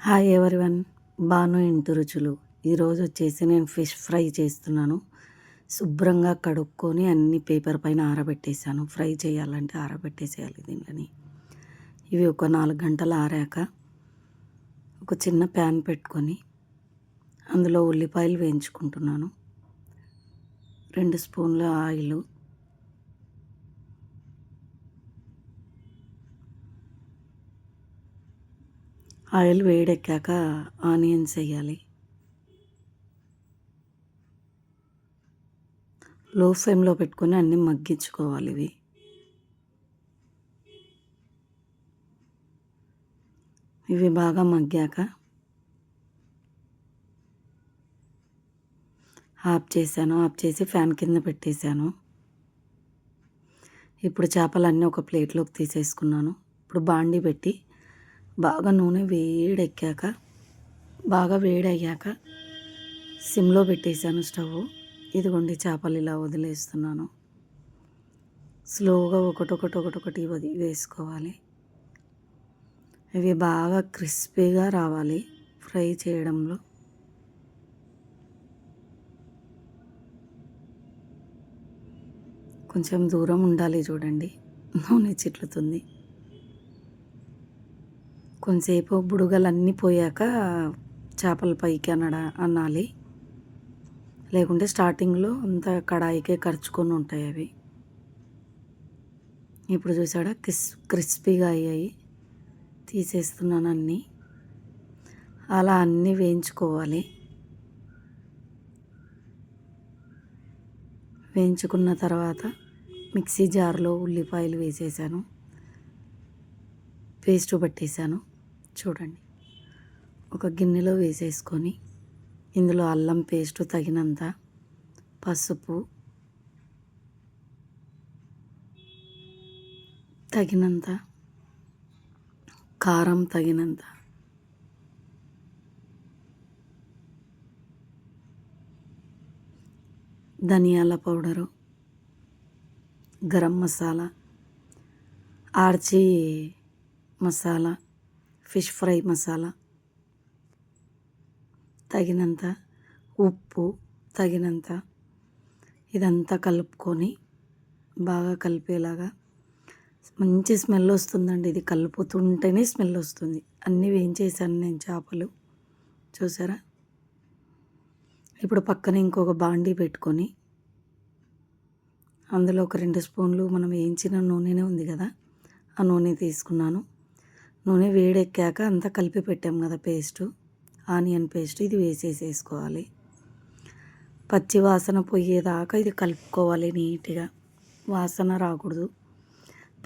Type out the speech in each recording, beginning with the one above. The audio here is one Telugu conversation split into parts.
హాయ్ ఎవరివన్ బాను ఇంటి రుచులు. ఈరోజు వచ్చేసి నేను ఫిష్ ఫ్రై చేస్తున్నాను. శుభ్రంగా కడుక్కొని అన్ని పేపర్ పైన ఆరబెట్టేసాను ఫ్రై చేయాలంటే ఆరబెట్టేసేయాలి దీనిని. ఇవి ఒక నాలుగు గంటలు ఆరాక ఒక చిన్న ప్యాన్ పెట్టుకొని అందులో ఉల్లిపాయలు వేయించుకుంటున్నాను. రెండు స్పూన్ల ఆయిల్ ఆయిల్ వేడెక్కాక ఆనియన్స్ వేయాలి. లో ఫ్లేమ్లో పెట్టుకొని అన్నీ మగ్గించుకోవాలి ఇవి. ఇవి బాగా మగ్గాక ఆఫ్ చేశాను. ఆఫ్ చేసి ఫ్యాన్ కింద పెట్టేశాను. ఇప్పుడు చేపలన్నీ ఒక ప్లేట్లోకి తీసేసుకున్నాను. ఇప్పుడు బాండి పెట్టి బాగా నూనె వేడెక్కాక బాగా వేడయ్యాక సిమ్లో పెట్టేశాను స్టవ్. ఇదిగోండి చేపలు ఇలా వదిలేస్తున్నాను. స్లోగా ఒకటొకటి ఒకటొకటి వది వేసుకోవాలి. ఇవి బాగా క్రిస్పీగా రావాలి ఫ్రై చేయడంలో. కొంచెం దూరం ఉండాలి చూడండి. నూనె చిట్లుతుంది. కొంతసేపు బుడగలన్నీ పోయాక చేపల పైకి అనడ అనాలి. లేకుంటే స్టార్టింగ్లో అంత కడాయికే ఖర్చుకొని ఉంటాయి అవి. ఇప్పుడు చూసాడా? క్రిస్ క్రిస్పీగా అయ్యాయి. తీసేస్తున్నాను అన్నీ. అలా అన్నీ వేయించుకోవాలి. వేయించుకున్న తర్వాత మిక్సీ జార్లో ఉల్లిపాయలు వేసేసాను. పేస్ట్ పట్టేశాను. చూడండి. ఒక గిన్నెలో వేసేసుకొని ఇందులో అల్లం పేస్ట్ తగినంత పసుపు తగినంత కారం తగినంత ధనియాల పౌడరు గరం మసాలా ఆర్చి మసాలా ఫిష్ ఫ్రై మసాలా. తగినంత ఉప్పు తగినంత ఇదంతా కలుపుకొని బాగా కలిపేలాగా మంచి స్మెల్ వస్తుందండి. ఇది కలుపుతుంటేనే స్మెల్ వస్తుంది. అన్నీ వేయించేసాను నేను చేపలు. చూసారా? ఇప్పుడు పక్కన ఇంకొక బాండీ పెట్టుకొని అందులో ఒక రెండు స్పూన్లు మనం వేయించిన నూనెనే ఉంది కదా ఆ నూనె తీసుకున్నాను. నూనె వేడెక్కాక అంతా కలిపి పెట్టాం కదా పేస్టు ఆనియన్ పేస్ట్ ఇది వేసేసేసుకోవాలి. పచ్చి వాసన పోయేదాకా ఇది కలుపుకోవాలి నీట్గా. వాసన రాకూడదు.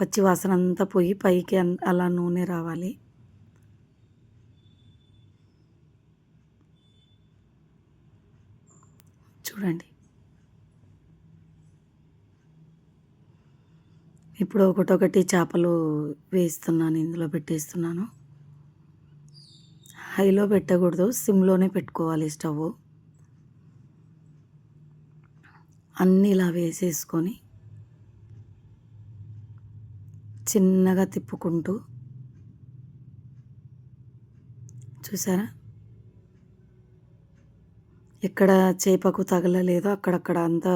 పచ్చి వాసన అంతా పోయి పైకి అలా నూనె రావాలి. చూడండి. ఇప్పుడు ఒకటొకటి చేపలు వేస్తున్నాను ఇందులో పెట్టేస్తున్నాను. హైలో పెట్టకూడదు సిమ్లోనే పెట్టుకోవాలి స్టవ్ అన్నీ ఇలా వేసేసుకొని చిన్నగా తిప్పుకుంటూ చూసారా? ఎక్కడ చేపకు తగలలేదో అక్కడక్కడ అంతా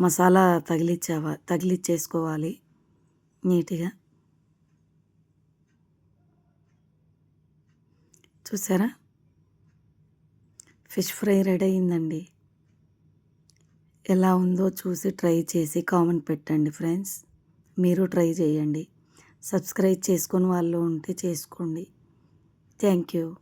మసాలా తగిలిచ్చావా తగిలిచ్చేసుకోవాలి నీట్గా. చూసారా? ఫిష్ ఫ్రై రెడీ అయిందండి. ఎలా ఉందో చూసి ట్రై చేసి కామెంట్ పెట్టండి ఫ్రెండ్స్. మీరు ట్రై చేయండి. సబ్స్క్రైబ్ చేసుకుని వాళ్ళు ఉంటే చేసుకోండి. Thank you.